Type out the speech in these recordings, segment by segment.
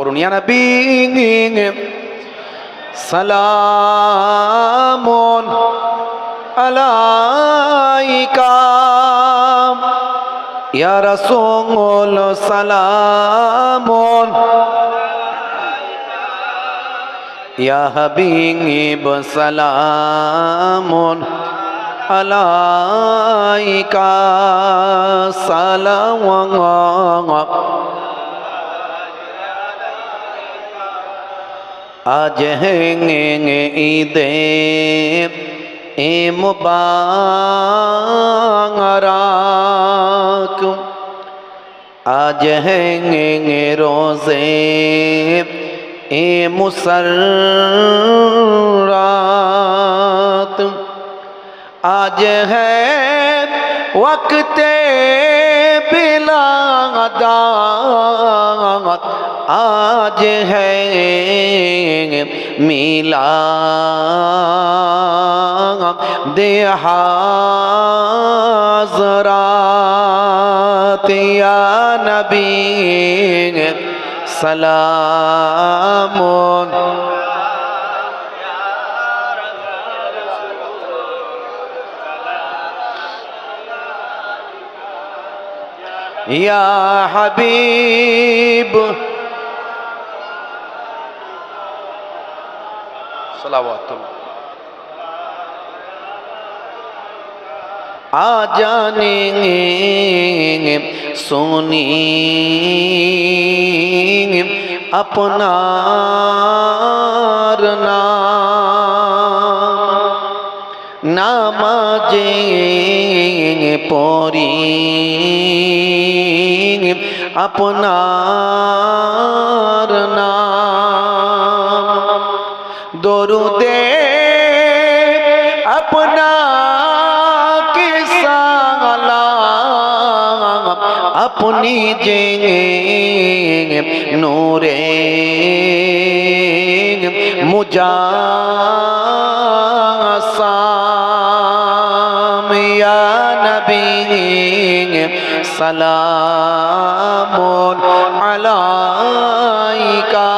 পড়ুন ইয়া নবী সালামুন আলাইকা। ইয়া রাসূল সালামুন ইয়া হাবিব সালামুন আলাইকা। সালাম আজ ঈদে এ মুবারাক। আজ রোজে এ মুসরাত আজ হ্যাঁ ওয়াক্তে बिलादात आज है मिला देहाजरात या नबी सलाम يا حبيب صلوات الله آ جانے سونی اپنا نام نام جے پوری আপনার নাম। দরুদে আপনাকে সালাম। আপনি যে নূরে মুজাসাম সালামুন আলাইকা।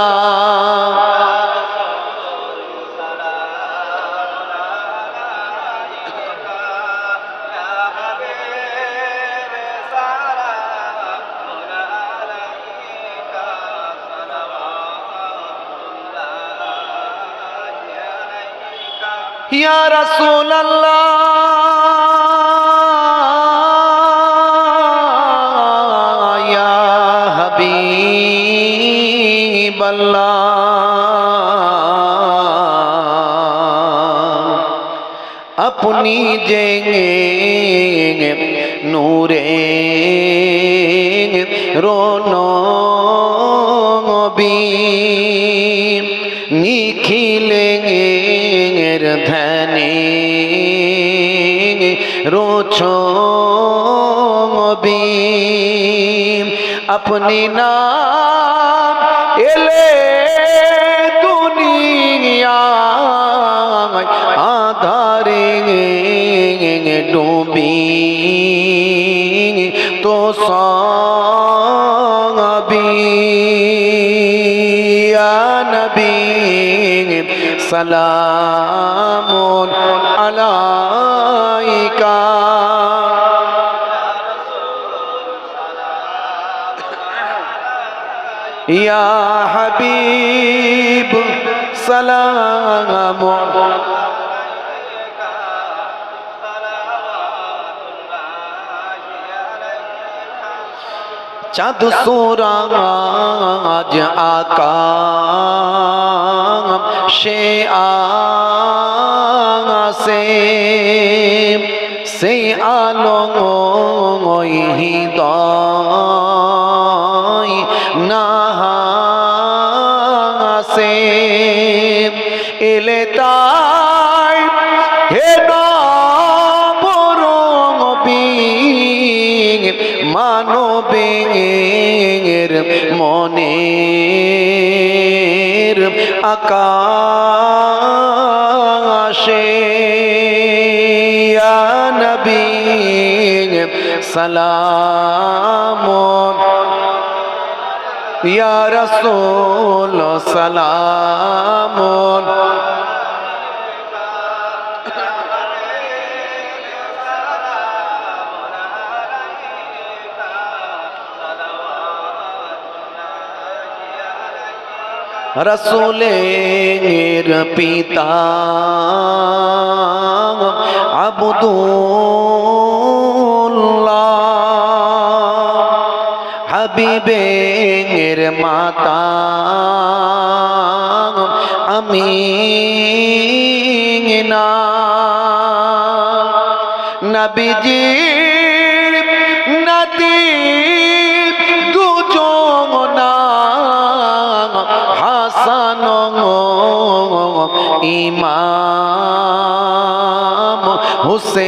ইয়া রাসূলুল্লাহ। যে নূরে রনবী নিখিলের ধ্যানে রোছবি আপনি নাম এলে দুনিয়া ডুবি তো সবি নবী সালামুন আলাইকা। ইয়া হাবিব সালামুন চাঁদ সুরাজ আকা সে মানবের মনের আকাশে। নবী সালাম। ইয়া রাসূল সালামুন রসুলের পিতা আবদুল্লাহ হাবিবের মাতা আমি না নাতি ইমাম হুসেন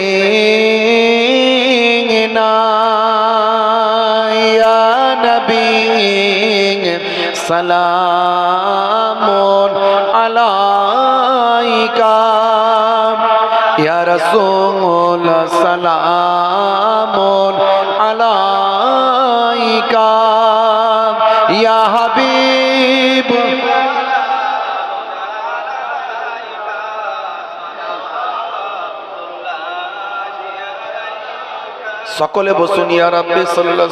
নবী সালামুন আলাইকা। ইয়া রাসূল সালামুন আলাইকা। ইয়া হাবিব সকলে বসুন ইয়া রাব্বি সাল্লাল্লাহু